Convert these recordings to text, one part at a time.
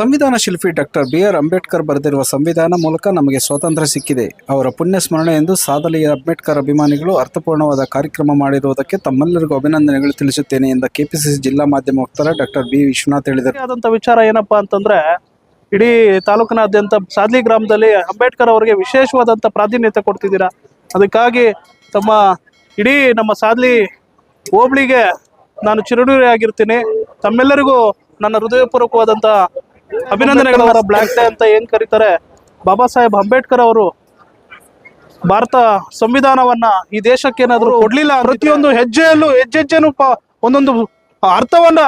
ಸಂವಿಧಾನ ಶಿಲ್ಪಿ doctor B R Ambedkar ಬರೆದಿರುವ ಸಂವಿಧಾನ ಮೂಲಕ ನಮಗೆ ಸ್ವಾತಂತ್ರ್ಯ ಸಿಕ್ಕಿದೆ. ಅವರ ಪುಣ್ಯ ಸ್ಮರಣೆ ಎಂದು ಸಾದಲಿ ಅಂಬೇಡ್ಕರ್ ಅಭಿಮಾನಿಗಳು ಅರ್ಥಪೂರ್ಣವಾದ ಕಾರ್ಯಕ್ರಮ ಮಾಡಿರುವುದಕ್ಕೆ ತಮ್ಮೆಲ್ಲರಿಗೂ ಅಭಿನಂದನೆಗಳು ತಿಳಿಸುತ್ತೇನೆ ಎಂದು ಕೆಪಿಸಿಸಿ ಜಿಲ್ಲಾ ಮಾಧ್ಯಮ ವಕ್ತಾರ ಡಾಕ್ಟರ್ ಬಿ ವಿಶ್ವನಾಥ್ ಹೇಳಿದರು. ಆದಂತ ವಿಚಾರ ಏನಪ್ಪಾ ಅಂತಂದ್ರೆ, ಇಡೀ ತಾಲೂಕಿನಾದ್ಯಂತ ಸಾದ್ಲಿ ಗ್ರಾಮದಲ್ಲಿ ಅಂಬೇಡ್ಕರ್ ಅವರಿಗೆ ವಿಶೇಷವಾದಂತ ಪ್ರಾಧಾನ್ಯತೆ ಕೊಡ್ತಿದ್ದೀರಾ? ಅದಕ್ಕಾಗಿ ತಮ್ಮ ಇಡೀ ನಮ್ಮ ಸಾದ್ಲಿ ಹೋಬಳಿಗೆ ನಾನು ಚಿರಋಣಿ ಆಗಿರ್ತೀನಿ ತಮ್ಮೆಲ್ಲರಿಗೂ ನನ್ನ ಹೃದಯಪೂರ್ವಕವಾದಂತ ಅಭಿನಂದನೆಗಳು. ಬ್ಲಾಕ್ ಬ್ಲ್ಯಾಕ್ ಡೇ ಅಂತ ಏನ್ ಕರೀತಾರೆ? ಬಾಬಾ ಸಾಹೇಬ್ ಅಂಬೇಡ್ಕರ್ ಅವರು ಭಾರತ ಸಂವಿಧಾನವನ್ನ ಈ ದೇಶಕ್ಕೆ ಏನಾದ್ರು ಕೊಡ್ಲಿಲ್ಲ ಪ್ರತಿಯೊಂದು ಹೆಜ್ಜೆಯಲ್ಲೂ ಹೆಜ್ಜೆಜ್ಜೆನೂ ಒಂದೊಂದು ಅರ್ಥವನ್ನ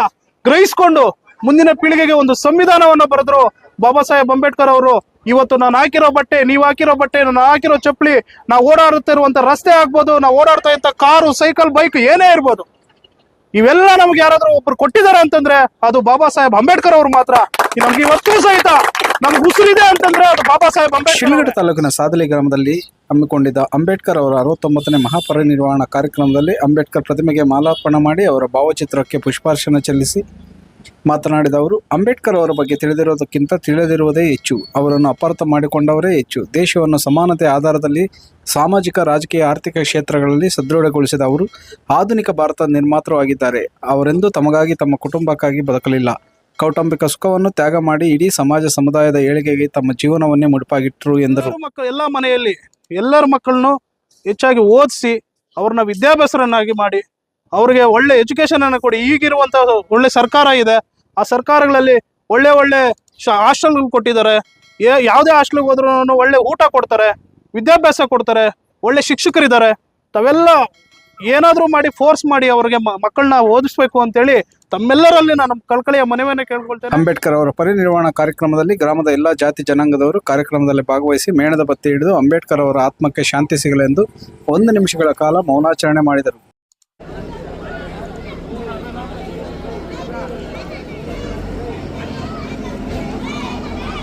ಗ್ರಹಿಸ್ಕೊಂಡು ಮುಂದಿನ ಪೀಳಿಗೆಗೆ ಒಂದು ಸಂವಿಧಾನವನ್ನ ಬರೆದ್ರು ಬಾಬಾ ಸಾಹೇಬ್ ಅಂಬೇಡ್ಕರ್ ಅವರು. ಇವತ್ತು ನಾನು ಹಾಕಿರೋ ಬಟ್ಟೆ ನೀವು ಹಾಕಿರೋ ಬಟ್ಟೆ ನಾನು ಹಾಕಿರೋ ಚಪ್ಪಲಿ ನಾವು ಓಡಾಡುತ್ತಿರುವಂತ ರಸ್ತೆ ಆಗ್ಬೋದು ನಾವು ಓಡಾಡ್ತಾ ಇದ್ದ ಕಾರು ಸೈಕಲ್ ಬೈಕ್ ಏನೇ ಇರ್ಬೋದು. ಇವೆಲ್ಲ ನಮ್ಗೆ ಯಾರಾದ್ರೂ ಒಬ್ರು ಕೊಟ್ಟಿದ್ದಾರೆ ಅಂತಂದ್ರೆ ಅದು ಬಾಬಾ ಸಾಹೇಬ್ ಅಂಬೇಡ್ಕರ್ ಅವ್ರು ಮಾತ್ರ. ನಮ್ಗೆ ಇವತ್ತು ಸಹಿತ ನಮ್ಗೆ ಉಸಿರಿದೆ ಅಂತಂದ್ರೆ ಅದು ಬಾಬಾ ಸಾಹೇಬ್ ಅಂಬೇಡ್ಕರ್ ಶಿಡ್ಲಘಟ್ಟ ತಾಲೂಕಿನ ಸಾದಲಿ ಗ್ರಾಮದಲ್ಲಿ ಹಮ್ಮಿಕೊಂಡಿದ್ದ ಅಂಬೇಡ್ಕರ್ ಅವರ ಅರವತ್ತೊಂಬತ್ತನೇ ಮಹಾಪರಿನಿರ್ವಾಣ ಕಾರ್ಯಕ್ರಮದಲ್ಲಿ ಅಂಬೇಡ್ಕರ್ ಪ್ರತಿಮೆಗೆ ಮಾಲಾರ್ಪಣೆ ಮಾಡಿ ಅವರ ಭಾವಚಿತ್ರಕ್ಕೆ ಪುಷ್ಪಾರ್ಚನೆ ಚೆಲ್ಲಿಸಿ ಮಾತನಾಡಿದ ಅವರು ಅಂಬೇಡ್ಕರ್ ಅವರ ಬಗ್ಗೆ ತಿಳಿದಿರುವುದಕ್ಕಿಂತ ತಿಳಿದಿರುವುದೇ ಹೆಚ್ಚು. ಅವರನ್ನು ಅಪಾರ್ಥ ಮಾಡಿಕೊಂಡವರೇ ಹೆಚ್ಚು. ದೇಶವನ್ನು ಸಮಾನತೆ ಆಧಾರದಲ್ಲಿ, ಸಾಮಾಜಿಕ, ರಾಜಕೀಯ, ಆರ್ಥಿಕ ಕ್ಷೇತ್ರಗಳಲ್ಲಿ ಸದೃಢಗೊಳಿಸಿದ ಅವರು ಆಧುನಿಕ ಭಾರತ ನಿರ್ಮಾತೃವಾಗಿದ್ದಾರೆ. ಅವರೆಂದು ತಮಗಾಗಿ ತಮ್ಮ ಕುಟುಂಬಕ್ಕಾಗಿ ಬದುಕಲಿಲ್ಲ. ಕೌಟುಂಬಿಕ ಸುಖವನ್ನು ತ್ಯಾಗ ಮಾಡಿ ಇಡೀ ಸಮಾಜ ಸಮುದಾಯದ ಏಳಿಗೆಗೆ ತಮ್ಮ ಜೀವನವನ್ನೇ ಮುಡಿಪಾಗಿಟ್ಟರು ಎಂದರು. ಮಕ್ಕಳು, ಎಲ್ಲ ಮನೆಯಲ್ಲಿ ಎಲ್ಲರ ಮಕ್ಕಳನ್ನು ಹೆಚ್ಚಾಗಿ ಓದಿಸಿ, ಅವ್ರನ್ನ ವಿದ್ಯಾಭ್ಯಾಸರನ್ನಾಗಿ ಮಾಡಿ ಅವ್ರಿಗೆ ಒಳ್ಳೆ ಎಜುಕೇಶನ್ ಅನ್ನು ಕೊಡಿ. ಈಗಿರುವಂತ ಒಳ್ಳೆ ಸರ್ಕಾರ ಇದೆ. ಆ ಸರ್ಕಾರಗಳಲ್ಲಿ ಒಳ್ಳೆ ಒಳ್ಳೆ ಹಾಸ್ಟೆಲ್ಗಳು ಕೊಟ್ಟಿದ್ದಾರೆ. ಏ ಯಾವುದೇ ಹಾಸ್ಟೆಲ್ಗೆ ಹೋದ್ರೂ ಒಳ್ಳೆ ಊಟ ಕೊಡ್ತಾರೆ, ವಿದ್ಯಾಭ್ಯಾಸ ಕೊಡ್ತಾರೆ, ಒಳ್ಳೆ ಶಿಕ್ಷಕರಿದ್ದಾರೆ. ತಾವೆಲ್ಲ ಏನಾದರೂ ಮಾಡಿ ಫೋರ್ಸ್ ಮಾಡಿ ಅವ್ರಿಗೆ ಮಕ್ಕಳನ್ನ ಓದಿಸ್ಬೇಕು ಅಂತೇಳಿ ತಮ್ಮೆಲ್ಲರಲ್ಲಿ ನಾನು ಕಳ್ಕಳಿಯ ಮನವಿಯನ್ನು ಕೇಳ್ಕೊಳ್ತೇನೆ. ಅಂಬೇಡ್ಕರ್ ಅವರ ಪರಿನಿರ್ವಾಣ ಕಾರ್ಯಕ್ರಮದಲ್ಲಿ ಗ್ರಾಮದ ಎಲ್ಲ ಜಾತಿ ಜನಾಂಗದವರು ಕಾರ್ಯಕ್ರಮದಲ್ಲಿ ಭಾಗವಹಿಸಿ ಮೇಣದ ಬತ್ತಿ ಹಿಡಿದು ಅಂಬೇಡ್ಕರ್ ಅವರ ಆತ್ಮಕ್ಕೆ ಶಾಂತಿ ಸಿಗಲೆಂದು ಒಂದು ನಿಮಿಷಗಳ ಕಾಲ ಮೌನಾಚರಣೆ ಮಾಡಿದರು.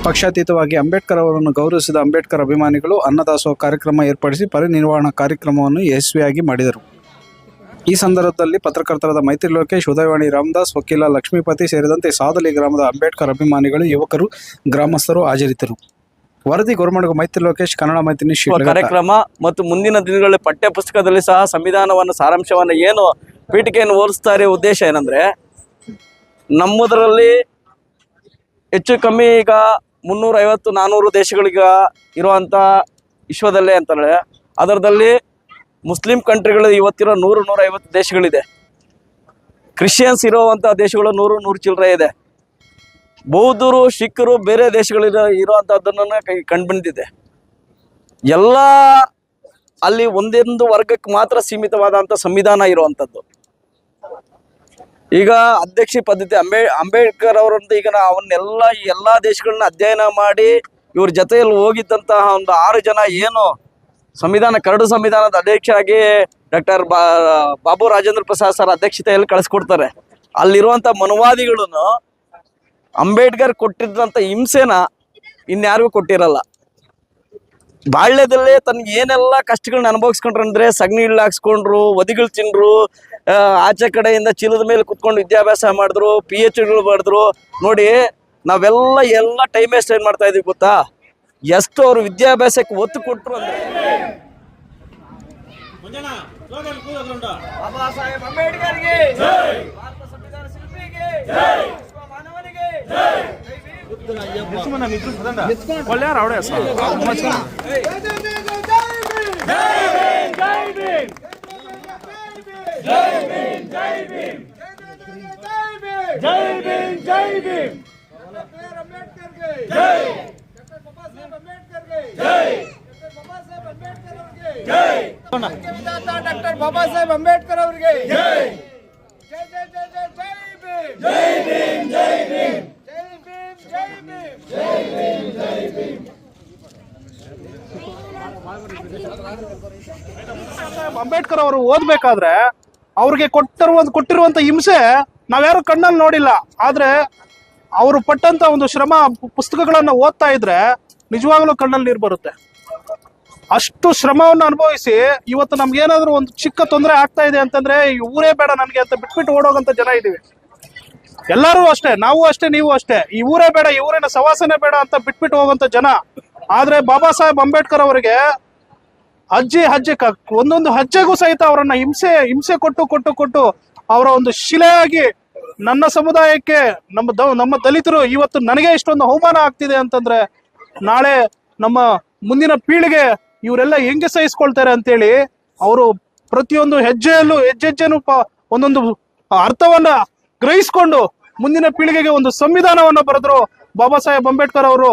ಪಕ್ಷಾತೀತವಾಗಿ ಅಂಬೇಡ್ಕರ್ ಅವರನ್ನು ಗೌರವಿಸಿದ ಅಂಬೇಡ್ಕರ್ ಅಭಿಮಾನಿಗಳು ಅನ್ನದಾಸೋಹ ಕಾರ್ಯಕ್ರಮ ಏರ್ಪಡಿಸಿ ಪರಿನಿರ್ವಾಣ ಕಾರ್ಯಕ್ರಮವನ್ನು ಯಶಸ್ವಿಯಾಗಿ ಮಾಡಿದರು ಈ ಸಂದರ್ಭದಲ್ಲಿ ಪತ್ರಕರ್ತರಾದ ಮೈತ್ರಿ ಲೋಕೇಶ್ ಉದಯವಾಣಿ ರಾಮದಾಸ್ ವಕೀಲ ಲಕ್ಷ್ಮೀಪತಿ ಸೇರಿದಂತೆ ಸಾದಲಿ ಗ್ರಾಮದ ಅಂಬೇಡ್ಕರ್ ಅಭಿಮಾನಿಗಳು ಯುವಕರು ಗ್ರಾಮಸ್ಥರು ಹಾಜರಿದ್ದರು ವರದಿ ಗೋರ್ಮಂಡಗ ಮೈತ್ರಿ ಲೋಕೇಶ್ ಕನ್ನಡ ಮೈತ್ರಿ. ಕಾರ್ಯಕ್ರಮ ಮತ್ತು ಮುಂದಿನ ದಿನಗಳಲ್ಲಿ ಪಠ್ಯ ಪುಸ್ತಕದಲ್ಲಿ ಸಹ ಸಂವಿಧಾನವನ್ನು ಸಾರಾಂಶವನ್ನು ಏನು ಪೀಠಿಕೆಯನ್ನು ಹೋಲಿಸ್ತಾರೆ ಉದ್ದೇಶ ಏನಂದ್ರೆ ನಮ್ಮದರಲ್ಲಿ ಹೆಚ್ಚು ಕಮ್ಮಿ ಈಗ ಮುನ್ನೂರ ಐವತ್ತು ನಾನ್ನೂರು ದೇಶಗಳಿಗೆ ಇರುವಂತ ವಿಶ್ವದಲ್ಲೇ ಅಂತಂದರೆ ಅದರದಲ್ಲಿ ಮುಸ್ಲಿಂ ಕಂಟ್ರಿಗಳು ಇವತ್ತಿರೋ ನೂರು, ನೂರೈವತ್ತು ದೇಶಗಳಿದೆ. ಕ್ರಿಶ್ಚಿಯನ್ಸ್ ಇರುವಂತ ದೇಶಗಳು ನೂರು ನೂರು ಚಿಲ್ಲರೆ ಇದೆ. ಬೌದ್ಧರು, ಸಿಖ್ಖರು ಬೇರೆ ದೇಶಗಳಿರೋ ಇರುವಂತಹದ್ದನ್ನ ಕೈ ಕಂಡುಬಂದಿದೆ. ಎಲ್ಲ ಅಲ್ಲಿ ಒಂದೊಂದು ವರ್ಗಕ್ಕೆ ಮಾತ್ರ ಸೀಮಿತವಾದಂಥ ಸಂವಿಧಾನ ಇರುವಂಥದ್ದು ಈಗ ಅಧ್ಯಕ್ಷ ಪದ್ಧತಿ ಅಂಬೇ ಅಂಬೇಡ್ಕರ್ ಅವರಂತ ಈಗ ಅವನ್ನೆಲ್ಲ ಎಲ್ಲಾ ದೇಶಗಳನ್ನ ಅಧ್ಯಯನ ಮಾಡಿ ಇವ್ರ ಜೊತೆಯಲ್ಲಿ ಹೋಗಿದ್ದಂತಹ ಒಂದು ಆರು ಜನ ಏನು ಸಂವಿಧಾನ, ಕರಡು ಸಂವಿಧಾನದ ಅಧ್ಯಕ್ಷರಾಗಿ ಡಾಕ್ಟರ್ ಬಾ ಬಾಬು ರಾಜೇಂದ್ರ ಪ್ರಸಾದ್ ಸರ್ ಅಧ್ಯಕ್ಷತೆಯಲ್ಲಿ ಕಳಿಸ್ಕೊಡ್ತಾರೆ. ಅಲ್ಲಿರುವಂತ ಮನುವಾದಿಗಳನ್ನು ಅಂಬೇಡ್ಕರ್ ಕೊಟ್ಟಿದ್ದಂತ ಹಿಂಸೆನ ಇನ್ಯಾರಿಗೂ ಕೊಟ್ಟಿರಲ್ಲ. ಬಾಳ್ಯದಲ್ಲೇ ತನ್ಗೆ ಏನೆಲ್ಲ ಕಷ್ಟಗಳನ್ನ ಅನುಭವಿಸ್ಕೊಂಡ್ರಂದ್ರೆ ಸಗಣಿ ಹಾಕ್ಸ್ಕೊಂಡ್ರು ಒದಿಗಳು ತಿಂದ್ರು ಆಚೆ ಕಡೆಯಿಂದ ಚೀಲದ ಮೇಲೆ ಕುತ್ಕೊಂಡು ವಿದ್ಯಾಭ್ಯಾಸ ಮಾಡಿದ್ರು ಪಿ ಎಚ್ ಡಿಗಳು ಮಾಡಿದ್ರು ನೋಡಿ ನಾವೆಲ್ಲ ಎಲ್ಲ ಟೈಮ್ ವೇಸ್ಟ್ ಏನ್ ಮಾಡ್ತಾ ಇದೀವಿ ಗೊತ್ತಾ? ಎಷ್ಟು ಅವ್ರು ವಿದ್ಯಾಭ್ಯಾಸಕ್ಕೆ ಒತ್ತು ಕೊಟ್ಟರು ಅಂದ್ರೆ. ಬಾಬಾ ಸಾಹೇಬ್ ಅಂಬೇಡ್ಕರ್ಗೆ. ಭಾರತ ಸಂವಿಧಾನ ಶಿಲ್ಪಿಗೆ. ವಿಶ್ವ ಜೈ ಡಾಕ್ಟರ್ ಬಾಬಾ ಸಾಹೇಬ್ ಅಂಬೇಡ್ಕರ್ ಅವರಿಗೆ ಜೈ ಜೈ ಜೈ ಜೈ ಜೈ ಭೀಮ್ ಜೈ ಭೀಮ್ ಜೈ ಭೀಮ್ ಜೈ ಭೀಮ್ ಜೈ ಭೀಮ್ ಸಾಹೇಬ್ ಅಂಬೇಡ್ಕರ್ ಅವರು ಓದ್ಬೇಕಾದ್ರೆ ಅವ್ರಿಗೆ ಕೊಟ್ಟಿರುವಂತ ಕೊಟ್ಟಿರುವಂತ ಹಿಂಸೆ ನಾವ್ಯಾರು ಕಣ್ಣಲ್ಲಿ ನೋಡಿಲ್ಲ. ಆದ್ರೆ ಅವರು ಪಟ್ಟಂತ ಒಂದು ಶ್ರಮ ಪುಸ್ತಕಗಳನ್ನು ಓದ್ತಾ ಇದ್ರೆ ನಿಜವಾಗ್ಲೂ ಕಣ್ಣಲ್ಲಿ ನೀರು ಬರುತ್ತೆ. ಅಷ್ಟು ಶ್ರಮವನ್ನು ಅನುಭವಿಸಿ ಇವತ್ತು ನಮ್ಗೇನಾದ್ರೂ ಒಂದು ಚಿಕ್ಕ ತೊಂದರೆ ಆಗ್ತಾ ಇದೆ ಅಂತಂದ್ರೆ ಈ ಊರೇ ಬೇಡ ನನಗೆ ಅಂತ ಬಿಟ್ಬಿಟ್ಟು ಓಡೋಗಂತ ಜನ ಇದೀವಿ. ಎಲ್ಲರೂ ಅಷ್ಟೇ, ನಾವು ಅಷ್ಟೇ, ನೀವು ಅಷ್ಟೇ. ಈ ಊರೇ ಬೇಡ, ಈ ಊರಿನ ಸವಾಸನೆ ಬೇಡ ಅಂತ ಬಿಟ್ಬಿಟ್ಟು ಹೋಗುವಂತ ಜನ. ಆದ್ರೆ ಬಾಬಾ ಸಾಹೇಬ್ ಅಂಬೇಡ್ಕರ್ ಅವರಿಗೆ ಅಜ್ಜಿ ಹಜ್ಜೆ ಕ- ಒಂದೊಂದು ಹಜ್ಜೆಗೂ ಸಹಿತ ಅವರನ್ನ ಹಿಂಸೆ ಹಿಂಸೆ ಕೊಟ್ಟು ಕೊಟ್ಟು ಕೊಟ್ಟು ಅವರ ಒಂದು ಶಿಲೆಯಾಗಿ ನನ್ನ ಸಮುದಾಯಕ್ಕೆ, ನಮ್ಮ ನಮ್ಮ ದಲಿತರು ಇವತ್ತು ನನಗೆ ಇಷ್ಟೊಂದು ಅವಮಾನ ಆಗ್ತಿದೆ ಅಂತಂದ್ರೆ ನಾಳೆ ನಮ್ಮ ಮುಂದಿನ ಪೀಳಿಗೆ ಇವರೆಲ್ಲ ಹೆಂಗೆ ಸಹಿಸ್ಕೊಳ್ತಾರೆ ಅಂತೇಳಿ ಅವರು ಪ್ರತಿಯೊಂದು ಹೆಜ್ಜೆಯಲ್ಲೂ, ಹೆಜ್ಜೆಜ್ಜೆನೂ ಒಂದೊಂದು ಅರ್ಥವನ್ನ ಗ್ರಹಿಸ್ಕೊಂಡು ಮುಂದಿನ ಪೀಳಿಗೆಗೆ ಒಂದು ಸಂವಿಧಾನವನ್ನ ಬರೆದ್ರು. ಬಾಬಾ ಸಾಹೇಬ್ ಅಂಬೇಡ್ಕರ್ ಅವರು